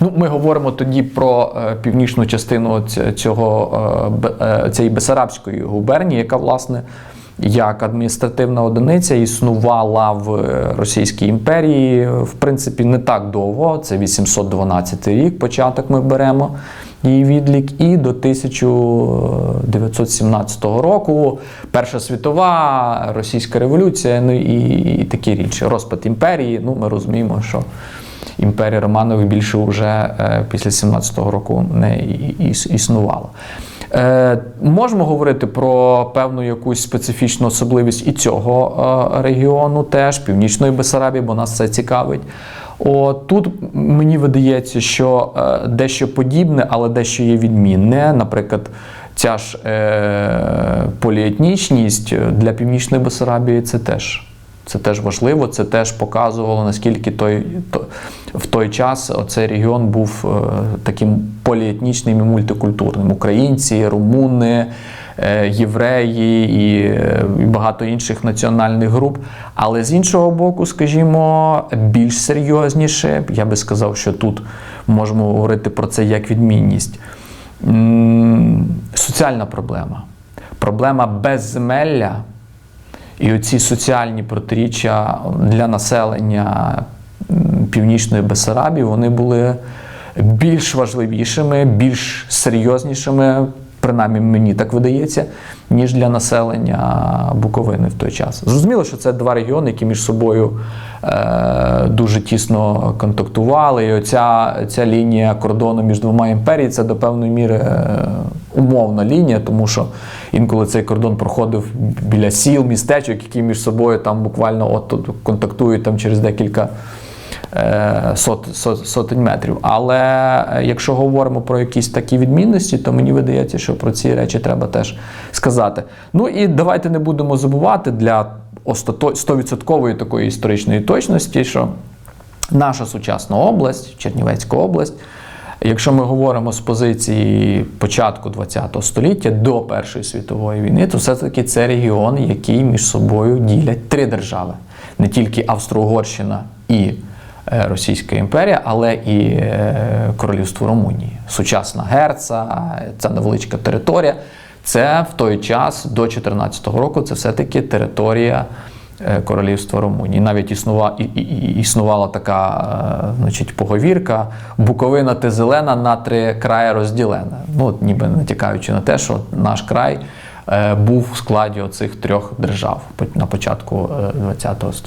Ну, ми говоримо тоді про е, північну частину цього, е, е, цієї Бесарабської губернії, яка, власне, як адміністративна одиниця існувала в Російській імперії, в принципі, не так довго. Це 812 рік, початок ми беремо її відлік, і до 1917 року Перша світова, Російська революція, ну і, і такі речі. Розпад імперії. Ну, ми розуміємо, що імперія Романових більше вже е, після 17-го року не існувала. Е, можемо говорити про певну якусь специфічну особливість і цього е, регіону, теж Північної Бесарабії, бо нас це цікавить. О, тут мені видається, що е, дещо подібне, але дещо є відмінне. Наприклад, ця ж е, поліетнічність для Північної Бесарабії це теж. Це теж важливо, це теж показувало, наскільки той, то, в той час цей регіон був е, таким поліетнічним і мультикультурним. Українці, румуни, е, євреї і, е, і багато інших національних груп. Але з іншого боку, скажімо, більш серйозніше, я би сказав, що тут можемо говорити про це як відмінність. М, Соціальна проблема. Проблема безземелля. І оці соціальні протиріччя для населення Північної Бесарабії вони були більш важливішими, більш серйознішими, принаймні мені так видається, ніж для населення Буковини в той час. Зрозуміло, що це два регіони, які між собою е, дуже тісно контактували. І оця ця лінія кордону між двома імперіями це до певної міри е, умовна лінія, тому що інколи цей кордон проходив біля сіл, містечок, які між собою там буквально от контактують там через декілька е, сот, сот, сотень метрів. Але е, якщо говоримо про якісь такі відмінності, то мені видається, що про ці речі треба теж сказати. Ну і давайте не будемо забувати для остато- 100% такої історичної точності, що наша сучасна область, Чернівецька область. Якщо ми говоримо з позиції початку ХХ століття до Першої світової війни, то все-таки це регіон, який між собою ділять три держави: не тільки Австро-Угорщина і е, Російська імперія, але і е, Королівство Румунії. Сучасна Герца, ця невеличка територія. Це в той час до 2014 року це все-таки територія Королівства Румунії. Навіть існува, і, і, і- існувала така е, значить, поговірка Буковина ти зелена на три краї розділена. Ну, от ніби натякаючи на те, що наш край е, був в складі оцих трьох держав на початку ХХ століття.